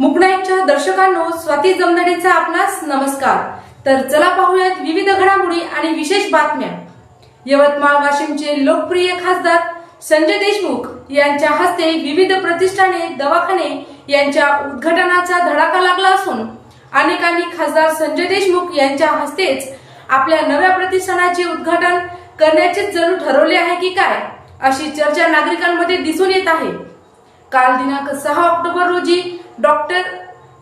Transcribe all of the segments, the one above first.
मुकनाईकच्या दर्शकांनो स्वाती जमदडेचा आपणास नमस्कार. तर चला पाहूयात विविध घडामोडी आणि विशेष बातम्या. यवतमाळ वाशिमचे लोकप्रिय खासदार संजय देशमुख यांच्या हस्ते विविध प्रतिष्ठाने दवाखाने यांच्या उद्घाटनाचा धडाका लागला असून अनेकांनी खासदार संजय देशमुख यांच्या हस्तेच आपल्या नव्या प्रतिष्ठानाचे उद्घाटन करण्याचे जणू ठरवले आहे की काय अशी चर्चा नागरिकांमध्ये दिसून येत आहे. काल दिनांक सहा ऑक्टोबर रोजी डॉक्टर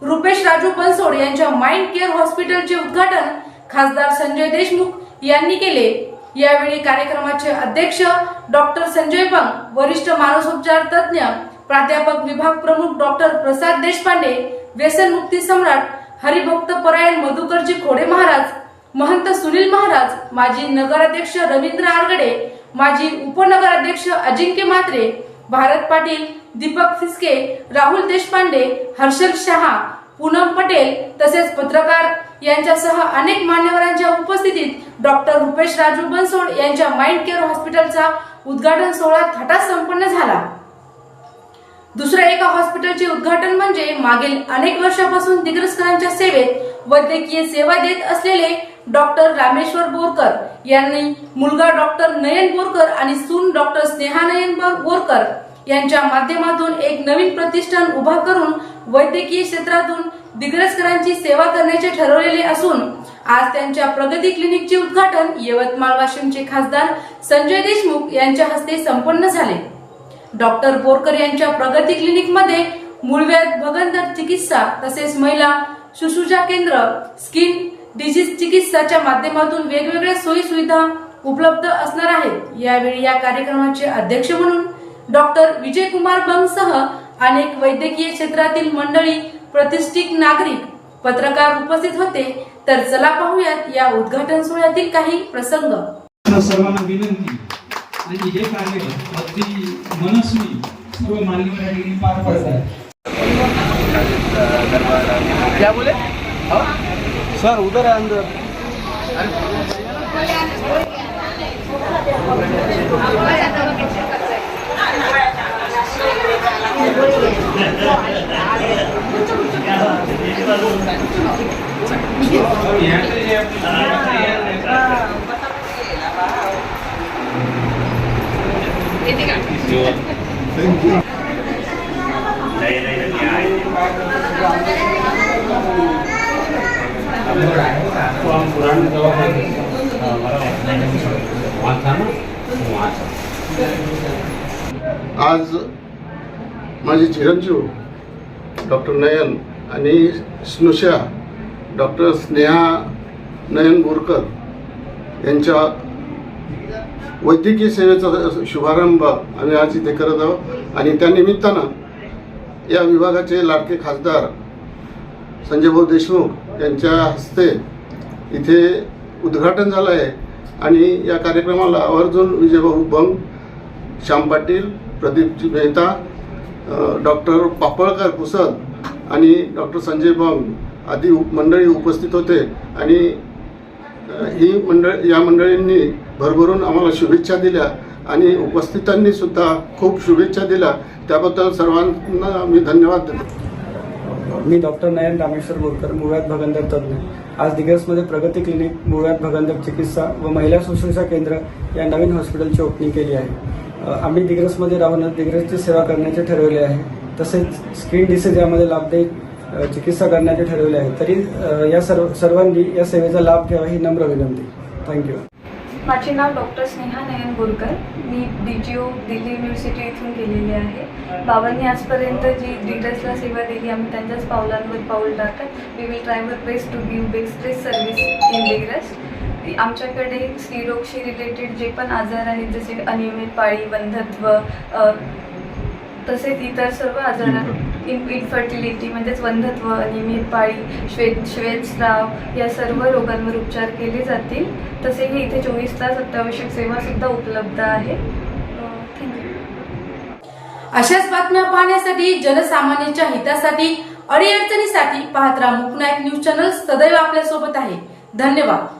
रुपेश राजू बनसोड यांच्या माइंड केअर हॉस्पिटलचे उद्घाटन खासदार संजय देशमुख यांनी केले. यावेळी कार्यक्रमाचे अध्यक्ष डॉक्टर संजय बंग वरिष्ठ मानसोपचार तज्ज्ञ प्राध्यापक विभाग प्रमुख डॉक्टर प्रसाद देशपांडे व्यसनमुक्ती सम्राट हरिभक्त परायण मधुकरजी खोडे महाराज महंत सुनील महाराज माजी नगराध्यक्ष रवींद्र आरगडे माजी उपनगराध्यक्ष अजिंक्य म्हात्रे भारत पाटील दीपक फिसके राहुल देशपांडे हर्षल शहा पूनम पटेल तसेच पत्रकार यांच्यासह अनेक मान्यवरांच्या उपस्थितीत डॉक्टर रुपेश राजू बनसोड यांच्या माइंड केअर हॉस्पिटलचा उद्घाटन सोहळा थाटात संपन्न झाला. दुसऱ्या एका हॉस्पिटलचे उद्घाटन म्हणजे मागील अनेक वर्षापासून दिग्रस्करांच्या सेवेत वैद्यकीय सेवा देत असलेले डॉक्टर रामेश्वर बोरकर यांनी मुलगा डॉक्टर नयन बोरकर आणि सून डॉक्टर स्नेहा नयन बोरकर यांच्या माध्यमातून एक नवीन प्रतिष्ठान उभा करून वैद्यकीय क्षेत्रातून दिग्रस्करांची सेवा करण्याचे ठरवलेले असून आज त्यांच्या प्रगती क्लिनिकचे उद्घाटन यवतमाळ वाशिमचे खासदार संजय देशमुख यांच्या हस्ते संपन्न झाले. डॉक्टर बोरकर यांच्या प्रगती क्लिनिकमध्ये मूळव्याध भगंदर चिकित्सा तसेच महिला शुश्रूषा केंद्र स्किन डिजीज चिकित्साच्या माध्यमातून वेगवेगळ्या सोयी सुविधा उपलब्ध असणार आहेत. यावेळी या कार्यक्रमाचे अध्यक्ष म्हणून डॉक्टर विजयकुमार बंगसह अनेक वैद्यकीय क्षेत्रातील मंडळी प्रतिष्ठित नागरिक पत्रकार उपस्थित होते. तर चला पाहूयात या उद्घाटन सोहळ्यातील काही प्रसंग. सर्वांना विनंती आणि हे कार्य अगदी मनस्वी सर्व मान्यवर या ठिकाणी पार पडत आहे क्या बोले? सर उधर है अंदर आज माझे चिरंजीव डॉक्टर नयन आणि स्नुषा डॉक्टर स्नेहा नयन बोरकर यांच्या वैद्यकीय सेवेचा शुभारंभ आम्ही आज इथे करत आहोत. आणि त्या निमित्तानं या विभागाचे लाडके खासदार संजयभाऊ देशमुख यांच्या हस्ते इथे उद्घाटन झालं आहे आणि या कार्यक्रमाला आवर्जून विजयभाऊ बंग श्याम पाटील प्रदीपजी मेहता डॉक्टर पापळकर पुसद आणि डॉक्टर संजय बंग आदी उप- मंडळी उपस्थित होते. आणि ही मंडळ या मंडळींनी भरभरून आम्हाला शुभेच्छा दिल्या आणि उपस्थितांनी सुद्धा खूप शुभेच्छा दिल्या. त्याबद्दल सर्वांना मी धन्यवाद देतो. मी डॉक्टर नयन रामेश्वर बोरकर मुळ्यात भगंदर तज्ज्ञ. आज दिग्रसमध्ये प्रगती क्लिनिक मुळव्यात भगंदर चिकित्सा व महिला शुश्रूषा केंद्र या नवीन हॉस्पिटलची ओपनिंग केली आहे. आम्ही दिग्रसमध्ये राहूनच दिग्रसची सेवा करण्याचे ठरवले आहे. तसेच स्किन डिसीज यामध्ये लाभदायक चिकित्सा करण्याचे ठरवले आहे. तरी या सर्व सर्वांनी या सेवेचा लाभ घ्यावा ही नम्र विनंती. Thank you. माझे नाव डॉक्टर स्नेहा नयन बोरकर. मी D G O Delhi university इथून केलेली आहे. बाबांनी आजपर्यंत जी डिटेल्सला सेवा दिली आम्ही त्यांच्याच पावलांवर पाऊल टाकत we will try our best to give best service in Digras आमच्याकडे स्त्रीरोगशी रिलेटेड जे पण आजार आहेत जसे अनियमित पाळी बंधत्व तसेच इतर सर्व आजार इन इनफर्टिलिटी म्हणजेच वंधत्व अनियमित पाळी श्वेत श्वेतस्राव या सर्व रोगांवर उपचार केले जातील. तसेही इथे चोवीस तास अत्यावश्यक सेवा सुद्धा उपलब्ध आहे. थँक्यू अशाच बातम्या पाहण्यासाठी जनसामान्यांच्या हितासाठी अडीअडचणीसाठी पाहत राहा मुकनायक न्यूज चॅनल. सदैव आपल्यासोबत आहे. धन्यवाद.